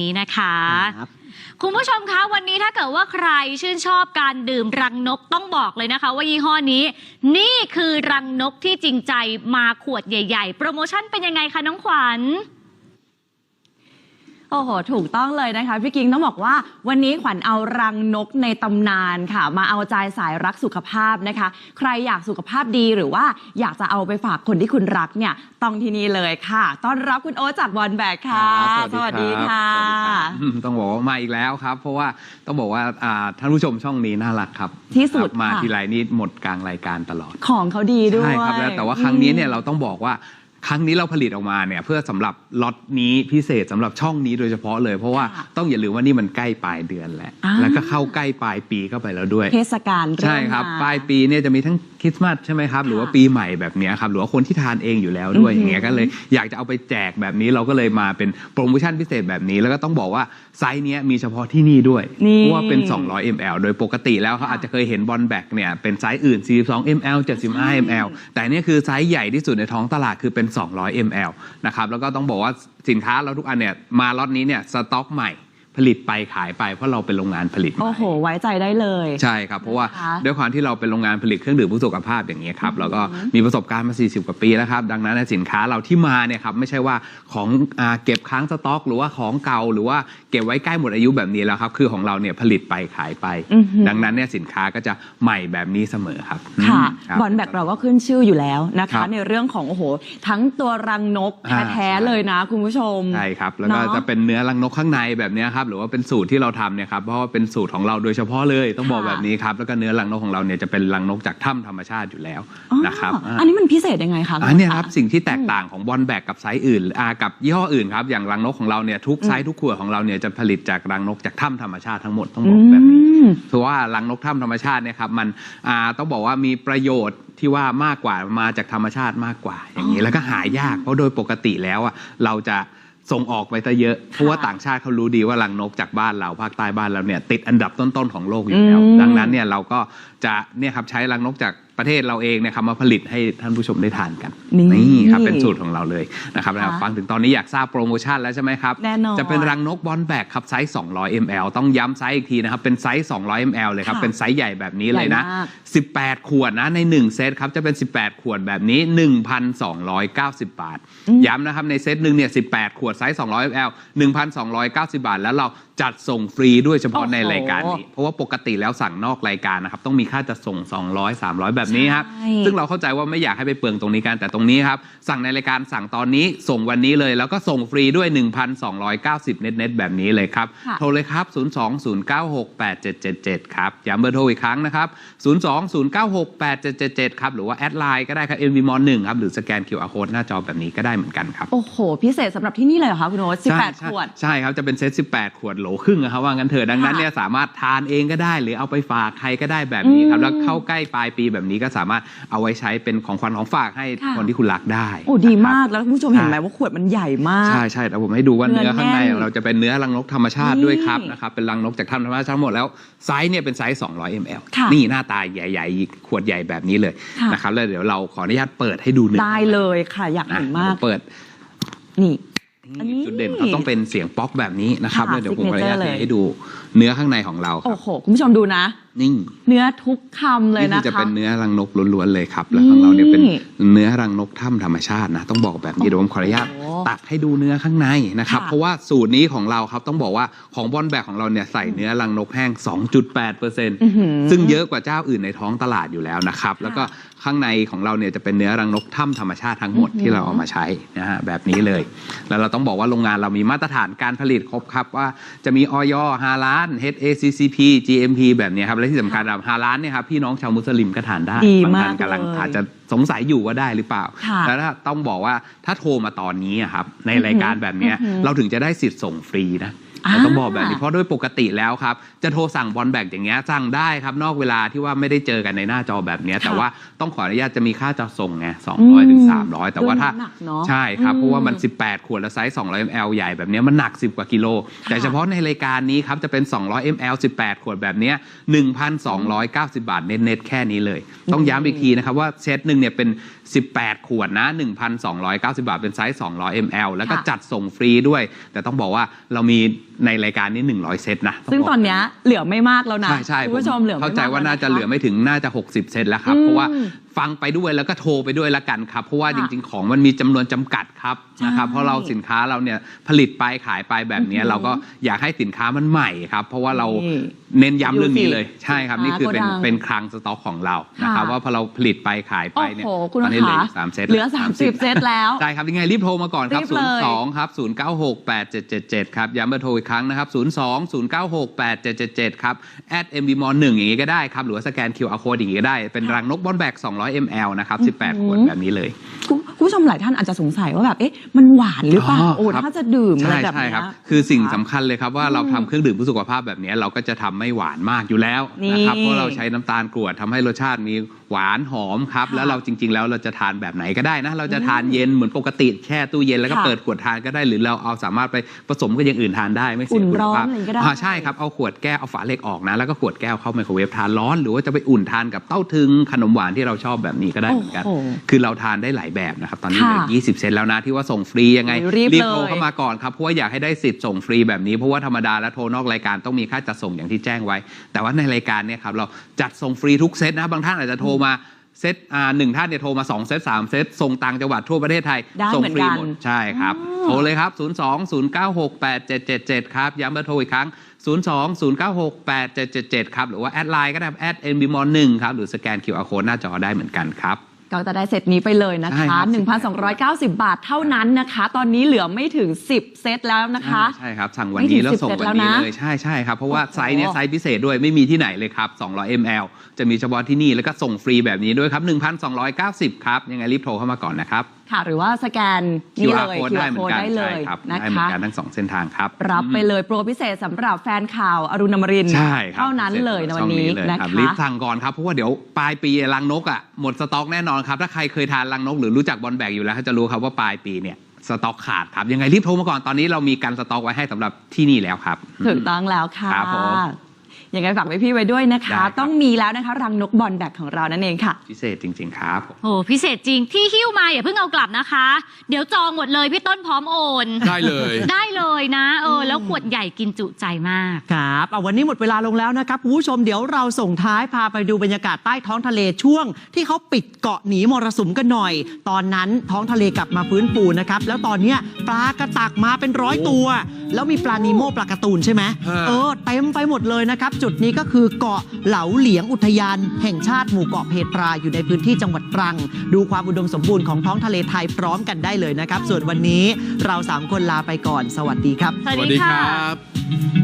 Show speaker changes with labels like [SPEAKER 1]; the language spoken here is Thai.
[SPEAKER 1] นี้นะคะ
[SPEAKER 2] ครับ
[SPEAKER 1] คุณผู้ชมคะวันนี้ถ้าเกิดว่าใครชื่นชอบการดื่มรังนกต้องบอกเลยนะคะ ว่ายี่ห้อนี้ นี่คือรังนกที่จริงใจมาขวดใหญ่ ๆ โปรโมชั่นเป็นยังไงคะน้องขวัญ
[SPEAKER 2] โอ้โห ถูกต้องเลยนะคะ พี่กิ้งต้องบอกว่าวันนี้ขวัญเอารังนกในตำนานค่ะ มาเอาใจสายรักสุขภาพนะคะ ใครอยากสุขภาพดีหรือว่าอยากจะเอาไปฝากคนที่คุณรักเนี่ย ต้องที่นี่เลยค่ะ ต้อนรับคุณโอ๊ตจากบอลแบกค่ะ
[SPEAKER 3] ครับ
[SPEAKER 2] สวัสดี
[SPEAKER 3] รับ
[SPEAKER 2] ค่ะ
[SPEAKER 3] สวัสดีครับอืมต้องบอกว่ามาอีกแล้วครับ เพราะว่าต้องบอกว่าอ่าท่านผู้ชมช่องนี้น่ารักครับ
[SPEAKER 2] ที่สุด
[SPEAKER 3] ครับมา
[SPEAKER 2] ค่ะ
[SPEAKER 3] ทีไรนี่หมดกลางรายการตลอด
[SPEAKER 2] ของเขาดีด้วย
[SPEAKER 3] ใช่ครับแล้วแต่ว่าครั้งนี้เนี่ยเราต้องบอกว่า ครั้งนี้เราผลิตออกมาเนี่ยเพื่อสำหรับล็อตนี้พิเศษสำหรับช่องนี้โดยเฉพาะเลย เพราะว่า
[SPEAKER 2] ค่ะ
[SPEAKER 3] ต้องอย่าลืมว่านี่มันใกล้ปลายเดือนแล้ว
[SPEAKER 2] อ่า
[SPEAKER 3] แล้วก็เข้าใกล้ปลายปีเข้าไปแล้วด้วย
[SPEAKER 2] เทศกาลเริ่ม
[SPEAKER 3] ใช่ครับ
[SPEAKER 2] มา
[SPEAKER 3] ปลายปีเนี่ยจะมีทั้งคริสต์มาสใช่ไหมครับหรือว่า
[SPEAKER 2] ค่ะ
[SPEAKER 3] ปีใหม่แบบเนี้ยครับหรือว่าคนที่ทานเองอยู่แล้วด้วย
[SPEAKER 2] อือหือ
[SPEAKER 3] อย่างเงี้ยก็เลยอยากจะเอาไปแจกแบบนี้เราก็เลยมาเป็นโปรโมชั่นพิเศษแบบนี้ แล้วก็ต้องบอกว่าไซส์เนี้ยมีเฉพาะที่นี่ด้วย
[SPEAKER 2] นี่
[SPEAKER 3] เพราะว่าเป็น 200 ml โดยปกติแล้วเขาอาจจะเคยเห็นบอลแบกเนี่ยเป็นไซส์อื่น 42 ml 75 ml แต่เนี่ยคือไซส์ใหญ่ที่สุดในท้องตลาดคือเป็น200 ml นะครับแล้วก็ต้องบอกว่าสินค้าเราทุกอันเนี่ยมาล็อตนี้เนี่ยสต็อกใหม่ ผลิตไปขายไปเพราะเราเป็นโรงงานผลิตใหม่
[SPEAKER 2] โอ้โห ไว้ใจได้เลย
[SPEAKER 3] ใช่ครับ เพราะว่า
[SPEAKER 2] นะคะ
[SPEAKER 3] ด้วยความที่เราเป็นโรงงานผลิตเครื่องดื่มเพื่อสุขภาพอย่างนี้ยครับแล้วก็มีประสบการณ์มา 40 กว่าปีแล้วครับ ดังนั้นสินค้าเราที่มาเนี่ยครับไม่ใช่ว่าของอาเก็บค้างสต็อก หรือว่าของเก่าหรือว่าเก็บไว้ใกล้หมดอายุแบบนี้แล้วครับคือของเราเนี่ยผลิตไปขายไป
[SPEAKER 2] อือหือ
[SPEAKER 3] ดังนั้นเนี่ยสินค้าก็จะใหม่แบบนี้เสมอครับ
[SPEAKER 2] ค่ะ
[SPEAKER 3] ครับ
[SPEAKER 2] บอลแบกเราก็ขึ้นชื่ออยู่แล้วนะ
[SPEAKER 3] ครั
[SPEAKER 2] คะ
[SPEAKER 3] บ
[SPEAKER 2] ในเรื่องของโอ้โห ทั้งตัวรังนก
[SPEAKER 3] อ่า
[SPEAKER 2] แท้
[SPEAKER 3] ใช่
[SPEAKER 2] ๆเลยนะคุณผู้ชม
[SPEAKER 3] ใช่ครับ แล้วก็
[SPEAKER 2] เนอะ
[SPEAKER 3] จะเป็นเนื้อรังนกข้างในแบบเนี้ยครับหรือว่าเป็นสูตรที่เราทำเนี่ยครับเพราะว่าเป็นสูตรของเราโดยเฉพาะเลยต้องบอก
[SPEAKER 2] ค่ะ
[SPEAKER 3] แบบนี้ครับแล้วก็เนื้อรังนกของเราเนี่ยจะเป็นรังนกจากถ้ำธรรมชาติอยู่แล้ว
[SPEAKER 2] อ๋อ
[SPEAKER 3] นะครับา
[SPEAKER 2] อันนี้มันพิเศษยังไงคะ
[SPEAKER 3] อันเนี้ยครับ
[SPEAKER 2] ณะ
[SPEAKER 3] สิ่งที่แตกต่างของบอลแบกกับไซส์อื่นอ่ากับยี่ห้ออื่นครับอย่างรังนกของเราเนี่ยทุกไซส์ทุกขวดของเราเนี่ยจะผลิตจากรังนกจากถ้ำธรรมชาติทั้งหมดต้องบอกแบบนี้
[SPEAKER 2] อืม
[SPEAKER 3] เพราะว่ารังนกถ้ำธรรมชาติเนี่ยครับมันอ่าต้องบอกว่ามีประโยชน์ที่ว่ามากกว่ามาจากธรรมชาติมากกว่าอย่างนี้
[SPEAKER 2] อ๋อ
[SPEAKER 3] แล้วก็หายากเพราะโดยปกติแล้วอะเราจะ ส่งออกไปซะเยอะ เพราะว่าต่างชาติเขารู้ดีว่ารังนกจากบ้านเราภาคใต้บ้านเราเนี่ยติดอันดับต้นๆของโลกอยู่แล้ว
[SPEAKER 2] อืม
[SPEAKER 3] ดังนั้นเนี่ยเราก็จะเนี่ยครับใช้รังนกจาก ประเทศเราเองเนี่ยครับมาผลิตให้ท่านผู้ชมได้ทานกัน
[SPEAKER 2] นี่
[SPEAKER 3] ครับเป็นสูตรของเราเลยนะครับ
[SPEAKER 2] ค่ะ
[SPEAKER 3] แล้วฟังถึงตอนนี้อยากทราบโปรโมชั่นแล้วใช่ไหมครับ
[SPEAKER 2] แน่นอน
[SPEAKER 3] จะเป็นรังนกบอลแบกครับไซส์ 200 ml ต้องย้ำไซส์อีกทีนะครับเป็นไซส์ 200 ml เลยครับ
[SPEAKER 2] ค่ะ
[SPEAKER 3] เป็นไซส์ใหญ่แบบนี้เลยนะ
[SPEAKER 2] ใหญ่มาก
[SPEAKER 3] 18 ขวดนะใน 1 เซตครับจะเป็น 18 ขวดแบบนี้ 1,290 บาท ย้ำนะครับในเซตหนึ่งเนี่ย 18 ขวดไซส์ 200 ml 1,290 บาท แล้วเรา จัดส่งฟรีด้วยเฉพาะ
[SPEAKER 2] โอ้โห
[SPEAKER 3] ในรายการนี้ เพราะว่าปกติแล้วสั่งนอกรายการนะครับ ต้องมีค่าจัดส่ง 200 300 แบบนี้ครับ
[SPEAKER 2] ใช่
[SPEAKER 3] ซึ่งเราเข้าใจว่าไม่อยากให้ไปเปลืองตรงนี้กันแต่ตรงนี้ครับ สั่งในรายการสั่งตอนนี้ส่งวันนี้เลย แล้วก็ส่งฟรีด้วย 1,290 เน็ตๆแบบนี้เลยครับ
[SPEAKER 2] ค่ะ
[SPEAKER 3] โทรเลยครับ 020968777 ครับย้ำเบอร์โทรอีกครั้งนะครับ 020968777 ครับหรือว่าแอดไลน์ก็ได้ครับ m v m 1ครับหรือสแกน QR Code หน้าจอแบบนี้ก็ได้เหมือนกันครับ
[SPEAKER 2] โอ้โหพิเศษสำหรับที่นี่เลยเหรอคะคุณโอ๊ต
[SPEAKER 3] ใช่
[SPEAKER 2] 18
[SPEAKER 3] ใช่
[SPEAKER 2] ขวด
[SPEAKER 3] ใช่ครับจะเป็นเซต18 ขวดโหลครึ่งนะครับว่างั้นเถอะดังนั้นเนี่ยสามารถทานเองก็ได้ หรือเอาไปฝากใครก็ได้แบบนี้ครับ แล้วเข้าใกล้ปลายปีแบบนี้ก็สามารถเอาไว้ใช้เป็นของขวัญของฝากให้
[SPEAKER 2] ค
[SPEAKER 3] นที่คุณรักได้
[SPEAKER 2] โอ้ดีมากแล้วคุณผู้ชมเห็นไหมว่าขวดมันใหญ่มาก
[SPEAKER 3] ใช่ใช่แต่ผมให้ดูว่า
[SPEAKER 2] เนื้อ
[SPEAKER 3] ข้างในเราจะเป็นเนื้อรังนกธรรมชาติด้วยครับนะครับเป็นรังนกจากธรรมชาติทั้งหมดแล้วไซส์เนี่ยเป็นไซส์200 ml นี่หน้าตาใหญ่ๆขวดใหญ่แบบนี้เลยนะครับแล้วเดี๋ยวเราขออนุญาตเปิดให้ดูหนึ่ง
[SPEAKER 2] ได้เลยค่ะอยากเห็นมาก
[SPEAKER 3] เปิด
[SPEAKER 2] นี่
[SPEAKER 3] จุดเด่นเขาต้องเป็นเสียงป๊อกแบบนี้นะครับ
[SPEAKER 2] ค่ะ
[SPEAKER 3] แล้วเดี๋ยวผมขออนุญาต
[SPEAKER 2] signature เลย
[SPEAKER 3] ให้ดู เนื้อข้างในของเราค
[SPEAKER 2] โอ้
[SPEAKER 3] รับ
[SPEAKER 2] โหคุณผู้ชมดูนะ
[SPEAKER 3] นี่
[SPEAKER 2] เนื้อทุกคำเลย
[SPEAKER 3] นี่
[SPEAKER 2] นะ
[SPEAKER 3] คือจะ
[SPEAKER 2] คะ
[SPEAKER 3] เป็นเนื้อรังนกล้วนๆเลยครับ แล้วของเราเนี่ยเป็น
[SPEAKER 2] นี่
[SPEAKER 3] เนื้อรังนกถ้ำธรรมชาตินะ ต้องบอกแบบนี้เดี๋ยวผมขออนุญาต
[SPEAKER 2] โอ้
[SPEAKER 3] ตัดให้ดูเนื้อข้างในนะครับ
[SPEAKER 2] ค่ะ
[SPEAKER 3] เพราะว่าสูตรนี้ของเราครับต้องบอกว่าของบอลแบกของเราเนี่ยใส่เนื้อรังนกแห้ง 2.8%
[SPEAKER 2] อื้อหือ
[SPEAKER 3] ซึ่งเยอะกว่าเจ้าอื่นในท้องตลาดอยู่แล้วนะครับ แล้วก็ข้างในของเราเนี่ยจะเป็นเนื้อรังนกถ้ำธรรมชาติทั้งหมด
[SPEAKER 2] อื้อหือ
[SPEAKER 3] ที่เราเอามาใช้นะฮะแบบนี้เลย แล้วเราต้องบอกว่าโรงงานเรามีมาตรฐานการผลิตครบครับว่าจะมีออยฮาลาน HACCP GMP แบบเนี้ยครับ และที่สำคัญฮาลานเนี่ยครับพี่น้องชาวมุสลิมก็ทานได้
[SPEAKER 2] ดี
[SPEAKER 3] บาง
[SPEAKER 2] มา
[SPEAKER 3] ท่ากนกำลัง
[SPEAKER 2] เลย
[SPEAKER 3] อาจจะสงสัยอยู่ว่าได้หรือเปล่า
[SPEAKER 2] ค่ะ
[SPEAKER 3] แล้วถ้าต้องบอกว่าถ้าโทรมาตอนนี้อะครับในรายการแบบเนี้ย
[SPEAKER 2] อือหือ
[SPEAKER 3] เราถึงจะได้สิทธิ์ส่งฟรีนะ เราต้องบอกแบบนี้เพราะด้วยปกติแล้วครับ จะโทรสั่งบอลแบกอย่างเงี้ยสั่งได้ครับนอกเวลาที่ว่าไม่ได้เจอกันในหน้าจอแบบเนี้ยแต่ว่าต้องขออนุญาตจะมีค่าจัดส่งไง200ถึง300แต่ว่าถ้า
[SPEAKER 2] เรื่องน้ำหนักเนอะ
[SPEAKER 3] ใช่ครับ
[SPEAKER 2] อืม
[SPEAKER 3] เพราะว่ามัน 18 ขวดและไซส์200 ml ใหญ่แบบเนี้ยมันหนัก 10 กว่ากิโล แต่เฉพาะในรายการนี้ครับจะเป็น 200 ml 18 ขวดแบบเนี้ย1,290 บาทเน็ตๆแค่นี้เลย ต้องย้ำอีกทีนะครับว่าเซตหนึ่งเนี่ยเป็น 18 ขวดนะ 1,290 บาทเป็นไซส์200 ml แล้วก็
[SPEAKER 2] ค่ะ
[SPEAKER 3] จัดส่งฟรีด้วย แต่ต้องบอกว่าเรามีในรายการนี้ 100 เซตนะ
[SPEAKER 2] ซึ่ง
[SPEAKER 3] บก
[SPEAKER 2] ตอนเนี้ยเหลือไม่มากแล้วนะ
[SPEAKER 3] ใช่ใช่
[SPEAKER 2] คุณผู้ชมเหลือไม่
[SPEAKER 3] เข้าใจ
[SPEAKER 2] มก
[SPEAKER 3] ว่า
[SPEAKER 2] แล้ว
[SPEAKER 3] น่าจะ
[SPEAKER 2] ค
[SPEAKER 3] เหลือไม่ถึงน่าจะ 60 เซตแล้วครับ
[SPEAKER 2] อืม
[SPEAKER 3] เพราะว่า ฟังไปด้วยแล้วก็โทรไปด้วยละกันครับ เพราะว่า
[SPEAKER 2] ค่ะ
[SPEAKER 3] จริง ๆ ของมันมีจำนวนจำกัดครับ
[SPEAKER 2] ใช่
[SPEAKER 3] นะครับ เพราะเราสินค้าเราเนี่ยผลิตไปขายไปแบบเนี้ย
[SPEAKER 2] อือหือ
[SPEAKER 3] เราก็อยากให้สินค้ามันใหม่ครับ เพราะว่าเรา
[SPEAKER 2] นี่
[SPEAKER 3] เน้นย้ำเรื่องนี้เลย
[SPEAKER 2] ดูสิ
[SPEAKER 3] ใช่ครับ
[SPEAKER 2] สินค้า
[SPEAKER 3] นี่คือเป็น
[SPEAKER 2] โกดัง
[SPEAKER 3] เป็นคลังสต็อกของเรานะครับ
[SPEAKER 2] ค่ะ
[SPEAKER 3] ว่าพอเราผลิตไปขายไป
[SPEAKER 2] โอ้
[SPEAKER 3] เนี่ย
[SPEAKER 2] โหคุณ
[SPEAKER 3] ตอนนี้เหลือ
[SPEAKER 2] คะ
[SPEAKER 3] อยู่สามเซต
[SPEAKER 2] เหลือ30เซตแล้ว
[SPEAKER 3] ใช่ครับยังไงรีบโทรมาก่อนครับ
[SPEAKER 2] รีบเลย
[SPEAKER 3] 02ครับ096 8777ครับย้ำเบอร์โทรอีกครั้งนะครับ02 096 8777ครับ at mbm 1อย่างงี้ก็ได้ครับหรือว่าสแกน QR code อย่างงี้ก็ได้เป็นรังนกบอลแบก200 ml นะครับ 18 ขวดแบบนี้เลย
[SPEAKER 2] คุณคุณผู้ชมหลายท่านอาจจะสงสัยว่าแบบเอ๊ะมันหวานหรือเปล่า
[SPEAKER 3] อ๋อ
[SPEAKER 2] โอ้
[SPEAKER 3] ครับ
[SPEAKER 2] ถ้าจะดื่มอะไร
[SPEAKER 3] ใช่
[SPEAKER 2] แบบ
[SPEAKER 3] ใช่
[SPEAKER 2] เนี้ย
[SPEAKER 3] ครับคือสิ่งสำ
[SPEAKER 2] ค่ะ
[SPEAKER 3] คัญเลยครับว่าเราทำเครื่องดื่มเพื่อสุขภาพแบบนี้เราก็จะทำไม่หวานมากอยู่แล้วนะครับ
[SPEAKER 2] นี่
[SPEAKER 3] เพราะเราใช้น้ำตาลกรวดทำให้รสชาติมี หวานหอมครับ
[SPEAKER 2] ค่ะ
[SPEAKER 3] แล้วเราจริง ๆ แล้วเราจะทานแบบไหนก็ได้นะ เราจะทานเย็นเหมือนปกติแช่ตู้เย็นแล้วก็
[SPEAKER 2] ค่ะ
[SPEAKER 3] เปิดขวดทานก็ได้ หรือเราเอาสามารถไปผสมกับอย่างอื่นทานได้ไม่เสีย
[SPEAKER 2] อุ่น
[SPEAKER 3] คุณ
[SPEAKER 2] ร้อน
[SPEAKER 3] ภาพ
[SPEAKER 2] อะไรก็ได้
[SPEAKER 3] อ่าใช่ครับเอาขวดแก้วเอาฝาเหล็กออกนะ แล้วก็ขวดแก้วเข้าไมโครเวฟทานร้อน หรือว่าจะไปอุ่นทานกับเต้าถึงขนมหวานที่เราชอบแบบนี้ก็ได้เหมือนกัน
[SPEAKER 2] โอ้โห
[SPEAKER 3] คือเราทานได้หลายแบบนะครับตอนนี้เหลือ
[SPEAKER 2] ค่ะ
[SPEAKER 3] 20 เซนแล้วนะที่ว่าส่งฟรียังไง
[SPEAKER 2] โอ้ยรีบ
[SPEAKER 3] โทร
[SPEAKER 2] เลย
[SPEAKER 3] เข้ามาก่อนครับเพราะว่าอยากให้ได้สิทธิ์ส่งฟรีแบบนี้เพราะว่าธรรมดาแล้วโทรนอกรายการต้องมีค่าจัดส่งอย่างที่แจ้งไว้ แต่ว่าในรายการเนี่ยครับเราจัดส่งฟรีทุกเซตนะบางท่านอาจจะโทรมาเซตอ่าหนึ่งท่านเนี่ยโทรมา 2 เซต3 เซตส่งต่างจังหวัดทั่วประเทศไทย
[SPEAKER 2] ได้
[SPEAKER 3] ส่ง
[SPEAKER 2] เหมือน
[SPEAKER 3] ฟรี
[SPEAKER 2] กัน
[SPEAKER 3] หมดใช่ครับ
[SPEAKER 2] อ๋อ
[SPEAKER 3] โทรเลยครับ 02 096 8777 ครับ ย้ำเบอร์โทรอีกครั้ง 02 096 8777 ครับ หรือว่า แอดไลน์ก็ได้แอด nbm 1ครับ หรือสแกน QR code หน้าจอได้เหมือนกันครับ
[SPEAKER 2] ก็จะได้เซตนี้ไปเลยนะ
[SPEAKER 3] ใช่
[SPEAKER 2] คะ
[SPEAKER 3] ครับ
[SPEAKER 2] 1,290 บาทเท่านั้นนะคะ ตอนนี้เหลือไม่ถึง 10 เซตแล้วนะคะ
[SPEAKER 3] ใช่ครับ สั่งวัน
[SPEAKER 2] ไม่ถึ
[SPEAKER 3] นี้
[SPEAKER 2] ง
[SPEAKER 3] แล้วส่ง
[SPEAKER 2] 10
[SPEAKER 3] วันนี้
[SPEAKER 2] แล้วนะ
[SPEAKER 3] เลยใช่ใช่ครับ เพราะว่า
[SPEAKER 2] โอ้โห
[SPEAKER 3] ไซส์เนี้ยไซส์พิเศษด้วยไม่มีที่ไหนเลยครับ 200 ml จะมีเฉพาะที่นี่แล้วก็ส่งฟรีแบบนี้ด้วยครับ 1,290 ครับ ยังไงรีบโทรเข้ามาก่อนนะครับ
[SPEAKER 2] ค่ะ หรือว่าสแกนนี่เล
[SPEAKER 3] QR
[SPEAKER 2] ย
[SPEAKER 3] code ได้เหมือนกัน
[SPEAKER 2] ได้เล
[SPEAKER 3] ใช่
[SPEAKER 2] ย
[SPEAKER 3] ครับ
[SPEAKER 2] นะ
[SPEAKER 3] ได้เหมือ
[SPEAKER 2] คะ
[SPEAKER 3] นกันทั้งสองเส้นทางครับ
[SPEAKER 2] รับไปเลยโปรพิเศษสำหรับแฟนข่าวอรุณอมรินทร์
[SPEAKER 3] ใช่ครับ
[SPEAKER 2] เท่านั้นเลยในวันนี้
[SPEAKER 3] ช่องเลย
[SPEAKER 2] นะ
[SPEAKER 3] ครั
[SPEAKER 2] คะ
[SPEAKER 3] บรีบสั่งก่อนครับ เพราะว่าเดี๋ยวปลายปีรังนกอะหมดสต็อกแน่นอนครับ ถ้าใครเคยทานรังนกหรือรู้จักบอลแบกอยู่แล้วเขาจะรู้ครับว่าปลายปีเนี่ยสต็อกขาดครับ ยังไงรีบโทรมาก่อนตอนนี้เรามีการสต็อกไว้ให้สำหรับที่นี่แล้วครับ
[SPEAKER 2] ถูกต้องแล้วค่ะ
[SPEAKER 3] ครับผม
[SPEAKER 2] ยังไงฝากไว้พี่ไว้ด้วยนะ
[SPEAKER 3] ได้
[SPEAKER 2] คะ
[SPEAKER 3] ครับ
[SPEAKER 2] ต้องมีแล้วนะคะ รังนกบอลแบกของเรานั่นเองค่ะ
[SPEAKER 3] พิเศษจริง ๆ ครับ
[SPEAKER 1] โอ้พิเศษจริงที่หิ้วมาอย่าเพิ่งเอากลับนะคะ เดี๋ยวจองหมดเลยพี่ต้นพร้อมโอน
[SPEAKER 4] ได้เลย
[SPEAKER 1] ได้เลยนะเออแล้วขวดใหญ่กินจุใจมาก
[SPEAKER 4] ครับเอาวันนี้หมดเวลาลงแล้วนะครับคุณผู้ชมเดี๋ยวเราส่งท้ายพาไปดูบรรยากาศใต้ท้องทะเลช่วง ที่เขาปิดเกาะหนีมรสุมกันหน่อย ตอนนั้นท้องทะเลกลับมาฟื้นฟูนะครับ แล้วตอนเนี้ยปลากระตักมาเป็นร้อยตัว แล้วมีปลานีโมปลาการ์ตูนใช่ไหม
[SPEAKER 3] ฮะ
[SPEAKER 4] เออเต็มไปหมดเลยนะครับจุดนี้ก็คือเกาะเหลาเหลียงอุทยาน แห่งชาติหมู่เกาะเพตราอยู่ในพื้นที่จังหวัดตรัง ดูความอุดมสมบูรณ์ของท้องทะเลไทยพร้อมกันได้เลยนะครับ ส่วนวันนี้เราสามคนลาไปก่อน สวัสดีครับ
[SPEAKER 1] สวัสดีค่ะ